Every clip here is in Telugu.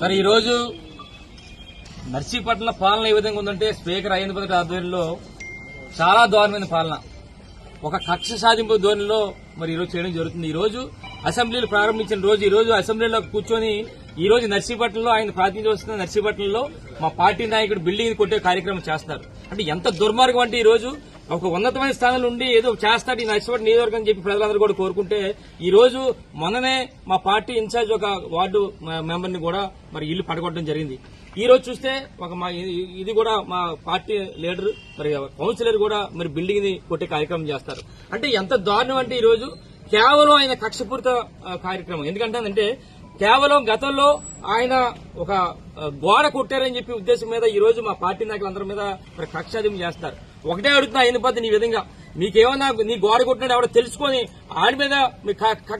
సరే ఈరోజు నర్సీపట్నం పాలన ఏ విధంగా ఉందంటే స్పీకర్ అయిన పదవి ఆధ్వర్యంలో చాలా దారుణమైన పాలన. ఒక కక్ష సాధింపు ధోరణిలో మరి ఈరోజు చేయడం జరుగుతుంది. ఈ రోజు అసెంబ్లీలు ప్రారంభించిన రోజు ఈ రోజు అసెంబ్లీలో కూర్చొని ఈ రోజు నర్సీపట్నంలో ఆయన ప్రాతినిధ్యం వస్తున్న నర్సీపట్నంలో మా పార్టీ నాయకుడు బిల్డింగ్ కొట్టే కార్యక్రమం చేస్తారు అంటే ఎంత దుర్మార్గం అంటే ఈ రోజు ఒక ఉన్నతమైన స్థానంలో ఉండి ఏదో చేస్తాడు ఈ నర్సీపట్నం నియోజకవర్గం అని చెప్పి ప్రజలందరూ కూడా కోరుకుంటే ఈ రోజు మొన్ననే మా పార్టీ ఇన్ఛార్జ్ ఒక వార్డు మెంబర్ని కూడా మరి ఇల్లు పడగొట్టడం జరిగింది. ఈ రోజు చూస్తే ఒక మా ఇది- ఇది కూడా మా పార్టీ లీడర్ మరి కౌన్సిలర్ కూడా మరి బిల్డింగ్ని కొట్టే కార్యక్రమం చేస్తారు. అంటే ఎంత దారుణం అంటే ఈ రోజు కేవలం ఆయన కక్షపూరిత కార్యక్రమం. ఎందుకంటే కేవలం గతంలో ఆయన ఒక గోడ కొట్టారని చెప్పి ఉద్దేశం మీద ఈ రోజు మా పార్టీ నాయకులందరి మీద మరి చేస్తారు. ఒకటే అడుగుతున్నా అయిన పద్ధతి ఈ విధంగా. మీకేమన్నా నీ గోడ కొట్టినాడు ఎవడో తెలుసుకొని ఆడి మీద మీ క-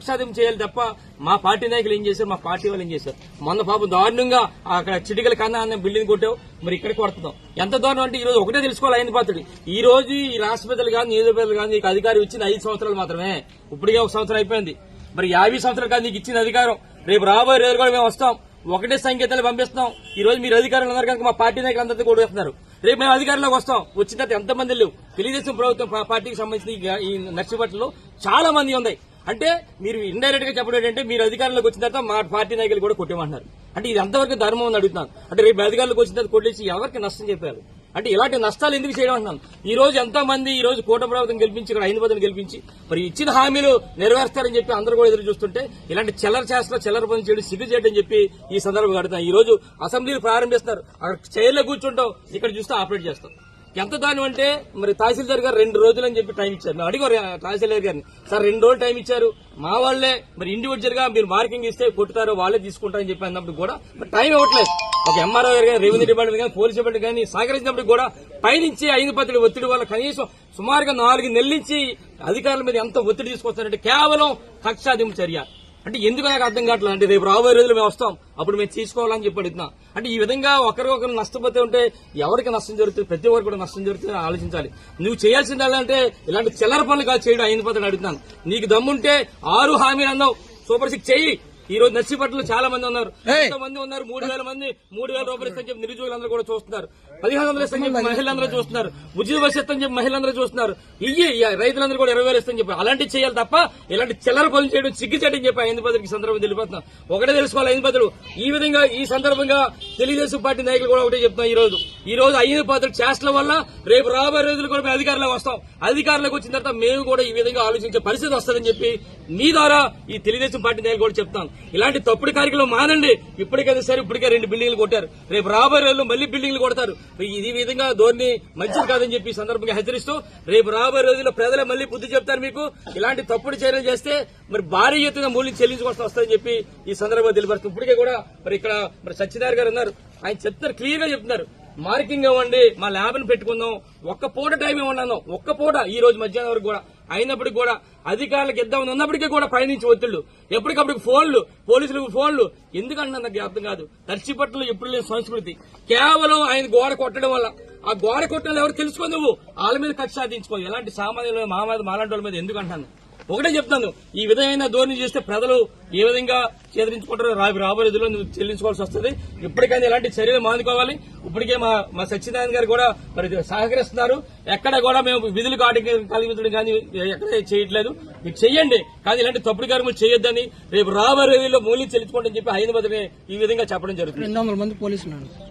చేయాలి తప్ప మా పార్టీ నాయకులు ఏం చేశారు? మా పార్టీ వాళ్ళు ఏం చేశారు? మొన్న పాపం దారుణంగా అక్కడ చిటికల కన్నా అన్న బిల్డింగ్ కొట్టావు మరి ఇక్కడ కొడుతున్నాం ఎంత దారుణం అంటే ఈ రోజు ఒకటే తెలుసుకోవాలి ఆయన పాత్రుడు ఈ రోజు ఈ రాష్ట్రపతిలు కానీ నియోజకవర్గాలు కానీ నీకు అధికారం ఇచ్చిన ఐదు సంవత్సరాలు మాత్రమే. ఇప్పటికే ఒక సంవత్సరం అయిపోయింది. మరి యాభై సంవత్సరాలు కానీ నీకు ఇచ్చిన అధికారం. రేపు రాబోయే రోజు కూడా మేము వస్తాం. ఒకటే సంకేతాలు పంపిస్తాం ఈ రోజు మీరు అధికారులు ఉన్నారు కనుక మా పార్టీ నాయకులందరితో కూడా వస్తున్నారు. రేపు మేము అధికారంలోకి వస్తాం. వచ్చిన తర్వాత ఎంతమంది లేవు. తెలుగుదేశం ప్రభుత్వం పార్టీకి సంబంధించిన ఈ గా- చాలా మంది ఉన్నాయి. అంటే మీరు ఇండైరెక్ట్గా చెప్పడం ఏంటంటే మీరు అధికారంలోకి వచ్చిన తర్వాత మా పార్టీ నాయకులు కూడా కొట్టేమంటున్నారు. అంటే ఇది ఎంతవరకు ధర్మం అని అడుగుతున్నాను. అంటే రేపు అధికారులకు వచ్చిన తర్వాత కొట్టేసి ఎవరికి నష్టం చెప్పారు? అంటే ఇలాంటి నష్టాలు ఎందుకు చేయడం అంటున్నాను. ఈ రోజు ఎంతో మంది ఈ రోజు కూట ప్రభుత్వం గెలిపించి ఇక్కడ ఐదు గెలిపించి మరి ఇచ్చిన హామీలు నెరవేరుస్తారని చెప్పి అందరూ కూడా ఎదురు చూస్తుంటే ఇలాంటి చెల్లర చేస్తలో చిల్లర పని చేయడం సిగ్గు చేయడం చెప్పి ఈ సందర్భంగా అడుగుతాను ఈ రోజు అసెంబ్లీలు ప్రారంభిస్తారు అక్కడ చైర్లో కూర్చుంటాం ఇక్కడ చూస్తే ఆపరేట్ చేస్తాం. ఎంత దాని అంటే మరి తహసీల్దార్ గారు రెండు రోజులు అని చెప్పి టైం ఇచ్చారు. మేము అడిగారు తహసీల్దార్ గారిని సార్ రెండు రోజులు టైం ఇచ్చారు. మా వాళ్ళే మరి ఇండివిజువల్గా మీరు మార్కింగ్ ఇస్తే కొట్టుతారు వాళ్ళే తీసుకుంటారని చెప్పి అన్నప్పుడు కూడా మరి టైం ఇవ్వట్లేదు. ఒక ఎంఆర్ఓ గారు కానీ రెవెన్యూ డిపార్ట్మెంట్ కానీ పోలీస్ డిపార్ట్మెంట్ కానీ సహకరించినప్పుడు కూడా పైనుంచి ఐదు పత్రిక ఒత్తిడి వల్ల కనీసం సుమారుగా నాలుగు నెలల నుంచి అధికారుల మీద ఎంత ఒత్తిడి తీసుకొస్తారంటే కేవలం కక్షాదింపు చర్య. అంటే ఎందుకు నాకు అర్థం కావట్లేదు? అంటే రేపు రాబోయే రోజులు మేము వస్తాం. అప్పుడు మేము తీసుకోవాలని చెప్పి అడుగుతున్నాం. అంటే ఈ విధంగా ఒకరికొకరు నష్టపోతే ఉంటే ఎవరికి నష్టం జరుగుతుంది? ప్రతి ఒక్కరు కూడా నష్టం జరుగుతుంది ఆలోచించాలి. నువ్వు చేయాల్సింది అంటే ఇలాంటి చిల్లర పనులు కాదు చేయడం. అయిన పద్ధతి అడుగుతున్నాను. నీకు దమ్ముంటే ఆరు హామీలు అన్నావు. సూపర్ సిక్స్ చెయ్యి. ఈ రోజు నర్సీపట్నంలో చాలా మంది ఉన్నారు. ఎంతో మంది ఉన్నారు? మూడు వేల మంది మూడు వేల రూపాయలు ఇస్తని చెప్పి నిరుద్యోగులందరూ కూడా చూస్తున్నారు. పదిహేను వందలు ఇస్తని చెప్పి మహిళలందరూ చూస్తున్నారు. ఉచిత బస్సు ఇస్తని చెప్పి మహిళలందరూ చూస్తున్నారు. ఇయ్యి రైతులందరూ కూడా ఇరవై వేలు ఇస్తని చెప్పి అలాంటివి చేయాలి తప్ప ఇలాంటి చిల్లర పనులు చేయడం సిగ్గు చేయడం చెప్పి ఐదు పదవికి సందర్భం తెలిపోతున్నాం ఒకటే తెలుసుకోవాలి ఐదు పదవులు ఈ విధంగా ఈ సందర్భంగా తెలుగుదేశం పార్టీ నాయకులు కూడా ఒకటే చెప్తున్నాం ఈ రోజు ఈ రోజు ఐదు పదవులు చేష్టల వల్ల రేపు రాబోయే రోజులు కూడా మేము అధికారంలోకి వస్తాం. అధికారంలోకి వచ్చిన తర్వాత మేము కూడా ఈ విధంగా ఆలోచించే పరిస్థితి వస్తుందని చెప్పి మీ ద్వారా ఈ తెలుగుదేశం పార్టీ నాయకులు కూడా చెప్తాం. ఇలాంటి తప్పుడు కార్యక్రమం మానండి ఇప్పటికైతే సరే ఇప్పటికే రెండు బిల్డింగ్లు కొట్టారు. రేపు రాబోయే రోజుల్లో మళ్ళీ బిల్డింగ్లు కొడతారు. ఈ విధంగా ధోరణి మంచిది కాదని చెప్పి సందర్భంగా హెచ్చరిస్తూ రేపు రాబోయే రోజుల్లో ప్రజలే మళ్ళీ బుద్ధి చెప్తారు మీకు. ఇలాంటి తప్పుడు చర్యలు చేస్తే మరి భారీ ఎత్తున మూల్యం చెల్లించుకోవాల్సి వస్తుందని చెప్పి ఈ సందర్భంగా తెలియపరుస్తుంది ఇప్పటికే కూడా మరి ఇక్కడ మరి సత్యనారాయణ గారు ఉన్నారు. ఆయన చెప్తారు క్లియర్గా చెప్తున్నారు. మార్కింగ్ ఇవ్వండి మా ల్యాబ్ని పెట్టుకుందాం. ఒక్క పూట టైం ఇవ్వండి ఒక్క పూట ఈ రోజు మధ్యాహ్నం వరకు కూడా. అయినప్పటికీ కూడా అధికారులకు ఇద్దామని ఉన్నప్పటికీ కూడా పయనించి ఒత్తిళ్ళు ఎప్పటికప్పుడు ఫోన్లు పోలీసులకు ఫోన్లు. ఎందుకంటే నాకు అర్థం కాదు. నర్సీపట్నంలో ఎప్పుడు లేని సంస్కృతి. కేవలం ఆయన గోడ కొట్టడం వల్ల. ఆ గోడ కొట్టడం ఎవరు తెలుసుకో నువ్వు? వాళ్ళ మీద కక్ష సాధించుకో. ఎలాంటి సామాన్యులు మా మాలాంటి వాళ్ళ మీద ఎందుకు అంటాను ఒకటే చెప్తాను. ఈ విధమైన ధోరణి చేస్తే ప్రజలు ఏ విధంగా చేదరించుకుంటారో రా రాబోయే రోజుల్లో చెల్లించుకోవాల్సి వస్తుంది. ఇప్పటికైనా ఇలాంటి చర్యలు మానుకోవాలి. ఇప్పటికే మా మా సత్యనారాయణ గారు కూడా మరి సహకరిస్తున్నారు. ఎక్కడ కూడా మేము విధులు కలిగించడం కానీ ఎక్కడ చేయట్లేదు. మీరు చెయ్యండి. కానీ ఇలాంటి తప్పుడు కార్యములు చేయొద్దని రేపు రాబోయే రోజుల్లో మూల్యం చెల్లించుకోండి అని చెప్పి హైదరాబాద్ ఈ విధంగా చెప్పడం జరుగుతుంది. రెండు వందల మంది పోలీసులు